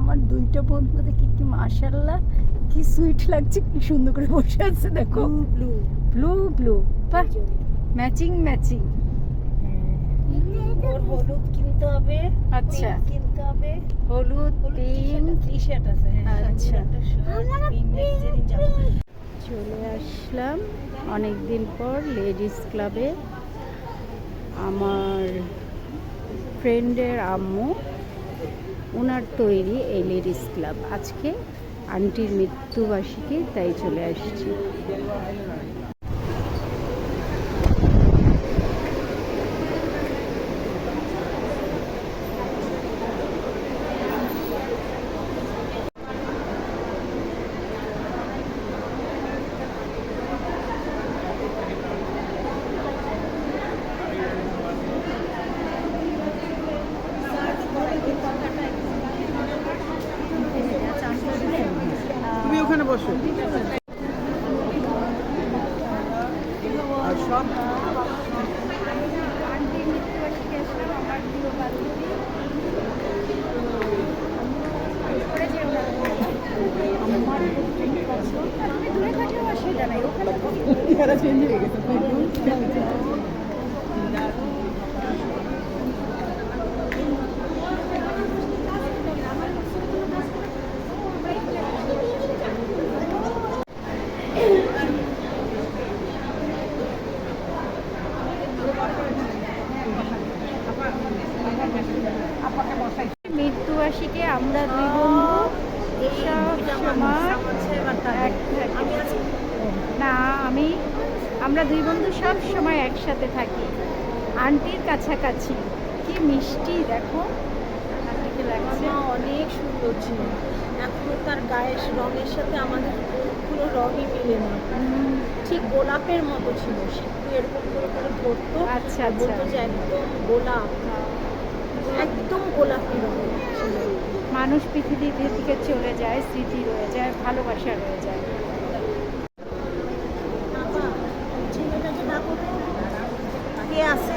আমার দুইটা বন্ধু দেখি কি মাশাল্লাহ কি সুইট লাগছে কি সুন্দর করে বসে আছে দেখো। Blue blue blue matching matching ওর হলুদ কিনতে হবে আচ্ছা। কিনতে হবে। হলুদ পিঙ্ক টি শার্ট আছে হ্যাঁ আচ্ছা। চলে আসলাম অনেক দিন পর লেডিস ক্লাবে আমার ফ্রেন্ডের আম্মু। ওনার তৈরি এই লেডিস ক্লাব। আজকে আন্টির মৃত্যুবার্ষিকী তাই চলে আসছি। ওখানে বসো। আর সব আন্টির মৃত্যুবার্ষিকী আসলাম আমার প্রিয় বান্ধবী আমার পছন্দ তুমি দূরে থাকলেও অসুবিধা নাই ওখানে চেহারা চেঞ্জ হয়ে গেছে মৃত্যুবার্ষিকী আমরা দুই বন্ধু না আমি আমরা দুই বন্ধু সব সময় একসাথে থাকি। আন্টির কাছাকাছি। কি মিষ্টি দেখো। আন্টিকে লাগছে। অনেক সুন্দর ছিল। এখনও তার গায়ের রঙের সাথে আমাদের পুরো রঙই মিলে না। ঠিক গোলাপের মতো ছিল। সে এরকম করে করে ধরতো। আচ্ছা, বলতো আচ্ছা। যে একদম গোলাপ একদম গোলাপি রঙ ছিল মানুষ পৃথিবী দিকে চলে যায় স্মৃতি রয়ে যায় ভালোবাসা রয়ে যায়। আছে?